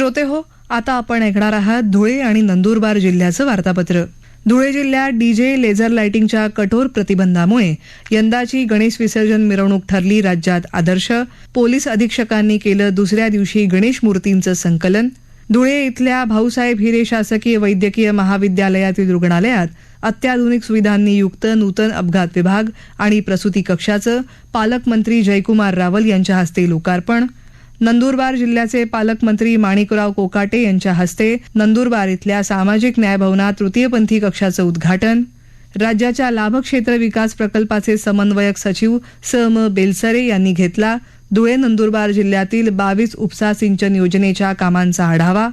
श्रोते हो आता आपण ऐकणार आहात धुळे आणि नंदुरबार जिल्ह्याचं वार्तापत्र. धुळे जिल्ह्यात डीजे लेझर लाइटिंगच्या कठोर प्रतिबंधामुळे यंदाची गणेश विसर्जन मिरवणूक ठरली राज्यात आदर्श. पोलीस अधीक्षकांनी केलं दुसऱ्या दिवशी गणेश मूर्तींचं संकलन. धुळे इथल्या भाऊसाहेब हिरे शासकीय वैद्यकीय महाविद्यालयातील रुग्णालयात अत्याधुनिक सुविधांनी युक्त नूतन अपघात विभाग आणि प्रसूती कक्षाचं पालकमंत्री जयकुमार रावल यांच्या हस्ते लोकार्पण. नंदुरबार जिल्ह्याचे पालकमंत्री माणिकराव कोकाटे यांच्या हस्ते नंदुरबार इथल्या सामाजिक न्याय भवनात तृतीयपंथी कक्षाचं उद्घाटन. राज्याच्या लाभक्षेत्र विकास प्रकल्पाचे समन्वयक सचिव स म बेलसरे यांनी घेतला. धुळे नंदुरबार जिल्ह्यातील बावीस उपसा सिंचन योजनेच्या कामांचा आढावा.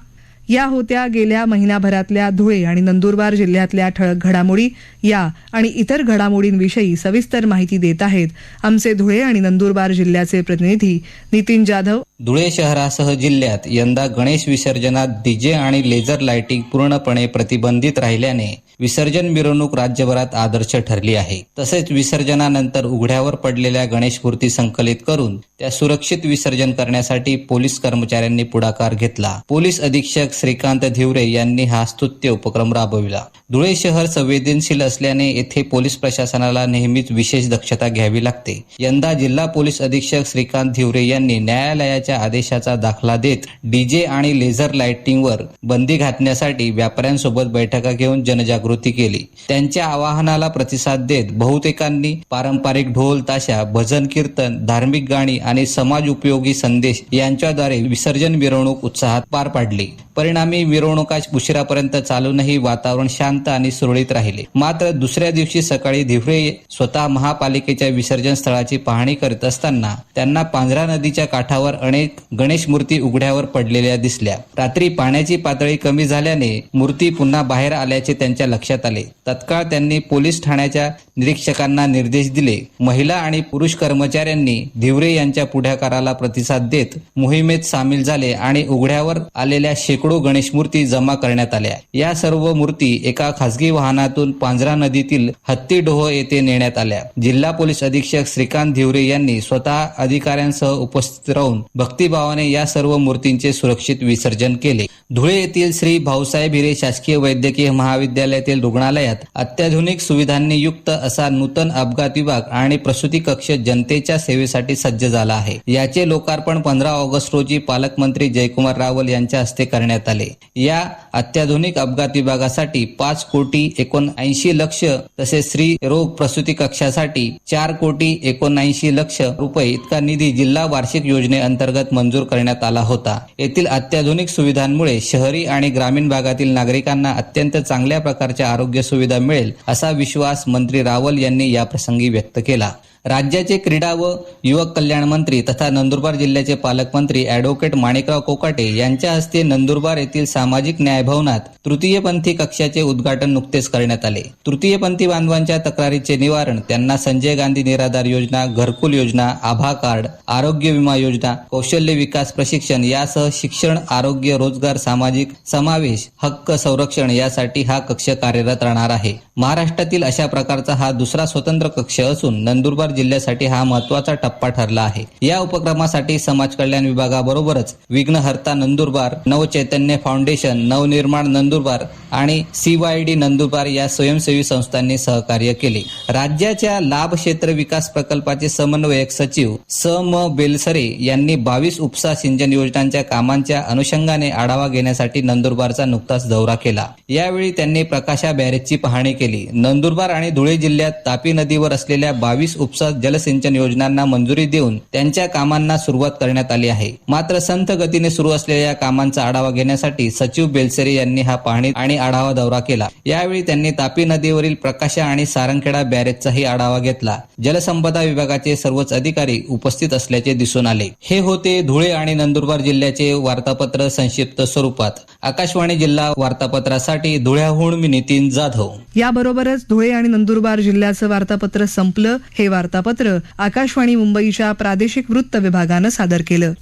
या होत्या गेल्या महिन्याभरातल्या धुळे आणि नंदुरबार जिल्ह्यातल्या ठळक घडामोडी या आणि इतर घडामोडींविषयी सविस्तर माहिती देत आहेत आमचे धुळे आणि नंदुरबार जिल्ह्याचे प्रतिनिधी नितीन जाधव धुळे शहरासह जिल्ह्यात यंदा गणेश विसर्जनात डीजे आणि लेझर लाइटिंग पूर्णपणे प्रतिबंधित राहिल्याने विसर्जन मिरवणूक राज्यभरात आदर्श ठरली आहे. तसेच विसर्जनानंतर उघड्यावर पडलेल्या गणेश मूर्ती संकलित करून त्या सुरक्षित विसर्जन करण्यासाठी पोलीस कर्मचाऱ्यांनी पुढाकार घेतला. पोलीस अधीक्षक श्रीकांत धिवरे यांनी हा स्तुत्य उपक्रम राबविला. धुळे शहर संवेदनशील असल्याने येथे पोलीस प्रशासनाला नेहमीच विशेष दक्षता घ्यावी लागते. यंदा जिल्हा पोलीस अधीक्षक श्रीकांत धिवरे यांनी न्यायालयाच्या आदेशाचा दाखला देत डीजे आणि लेझर लाइटिंगवर बंदी घातण्यासाठी व्यापाऱ्यांसोबत बैठका घेऊन जनजागृती केली. त्यांच्या आवाहनाला प्रतिसाद देत बहुतेकांनी पारंपरिक ढोल ताशा भजन कीर्तन धार्मिक गाणी आणि समाज उपयोगी संदेश यांच्याद्वारे विसर्जन मिरवणूक उत्साहात पार पाडली. परिणामी मिरवणुका उशिरापर्यंत चालूनही वातावरण शांत आणि सुरळीत राहिले. मात्र दुसऱ्या दिवशी सकाळी धिवरे स्वतः महापालिकेच्या विसर्जन स्थळाची पाहणी करीत असताना त्यांना पांझरा नदीच्या काठावर अनेक अनेक गणेश मूर्ती उघड्यावर पडलेल्या दिसल्या. रात्री पाण्याची पातळी कमी झाल्याने मूर्ती पुन्हा बाहेर आल्याचे त्यांच्या लक्षात आले. तत्काळ त्यांनी पोलीस ठाण्याच्या निरीक्षकांना निर्देश दिले. महिला आणि पुरुष कर्मचाऱ्यांनी धिवरे यांच्या पुढाकाराला प्रतिसाद देत मोहिमेत सामील झाले आणि उघड्यावर आलेल्या शेकडो गणेश मूर्ती जमा करण्यात आल्या. या सर्व मूर्ती एका खासगी वाहनातून पांझरा नदीतील हत्तीडोह येथे नेण्यात आल्या. जिल्हा पोलीस अधीक्षक श्रीकांत धिवरे यांनी स्वतः अधिकाऱ्यांसह उपस्थित राहून भक्तिभावाने या सर्व मूर्तींचे सुरक्षित विसर्जन केले. धुळे येथील श्री भाऊसाहेब हिरे शासकीय वैद्यकीय महाविद्यालयातील रुग्णालयात अत्याधुनिक सुविधांनी युक्त असा नूतन अपघात विभाग आणि प्रसूती कक्ष जनतेच्या सेवेसाठी सज्ज झाला आहे. याचे लोकार्पण पंधरा ऑगस्ट रोजी पालकमंत्री जयकुमार रावल यांच्या हस्ते करण्यात आले. या अत्याधुनिक अपघात विभागासाठी पाच कोटी एकोणऐंशी लक्ष तसेच स्त्री रोग प्रसूती कक्षासाठी चार कोटी एकोणऐंशी लक्ष रुपये इतका निधी जिल्हा वार्षिक योजनेअंतर्गत मंजूर करण्यात आला होता. येथील अत्याधुनिक सुविधांमुळे शहरी आणि ग्रामीण भागातील नागरिकांना अत्यंत चांगल्या प्रकारच्या आरोग्य सुविधा मिळेल असा विश्वास मंत्री रावल यांनी या प्रसंगी व्यक्त केला. राज्याचे क्रीडा व युवक कल्याण मंत्री तथा नंदुरबार जिल्ह्याचे पालकमंत्री अॅडव्होकेट माणिकराव कोकाटे यांच्या हस्ते नंदुरबार येथील सामाजिक न्याय भवनात तृतीयपंथी कक्षाचे उद्घाटन नुकतेच करण्यात आले. तृतीयपंथी बांधवांच्या तक्रारीचे निवारण त्यांना संजय गांधी निराधार योजना घरकुल योजना आभा कार्ड आरोग्य विमा योजना कौशल्य विकास प्रशिक्षण यासह शिक्षण आरोग्य रोजगार सामाजिक समावेश हक्क संरक्षण यासाठी हा कक्ष कार्यरत राहणार आहे. महाराष्ट्रातील अशा प्रकारचा हा दुसरा स्वतंत्र कक्ष असून नंदुरबार जिल्ह्यासाठी हा महत्त्वाचा टप्पा ठरला आहे. या उपक्रमासाठी समाज कल्याण विभागाबरोबरच विघ्नहर्ता नंदुरबार नवचैतन्य फाउंडेशन नवनिर्माण नंदुरबार आणि सी वायडी नंदुरबार या स्वयंसेवी संस्थांनी सहकार्य केले. राज्याच्या लाभ क्षेत्र विकास प्रकल्पाचे समन्वयक सचिव स म बेलसरे यांनी बावीस उपसा सिंचन योजनांच्या कामांच्या अनुषंगाने आढावा घेण्यासाठी नंदुरबारचा नुकताच दौरा केला. यावेळी त्यांनी प्रकाशा बॅरेजची पाहणी केली. नंदुरबार आणि धुळे जिल्ह्यात तापी नदीवर असलेल्या बावीस उपसा जलसिंचन योजनांना मंजुरी देऊन त्यांच्या कामांना सुरुवात करण्यात आली आहे. मात्र संथ गतीने सुरू असलेल्या कामांचा आढावा घेण्यासाठी सचिव बेलसरे यांनी हा पाहणी आणि आढावा दौरा केला. यावेळी त्यांनी तापी नदीवरील प्रकाशा आणि सारंगखेडा बॅरेजचाही आढावा घेतला. जलसंपदा विभागाचे सर्वच अधिकारी उपस्थित असल्याचे दिसून आले. हे होते धुळे आणि नंदुरबार जिल्ह्याचे वार्तापत्र संक्षिप्त स्वरूपात. आकाशवाणी जिल्हा वार्तापत्रासाठी धुळ्याहून मी नितीन जाधव. याबरोबरच धुळे आणि नंदुरबार जिल्ह्याचं वार्तापत्र संपलं. हे वार्तापत्र आकाशवाणी मुंबईच्या प्रादेशिक वृत्त विभागानं सादर केलं.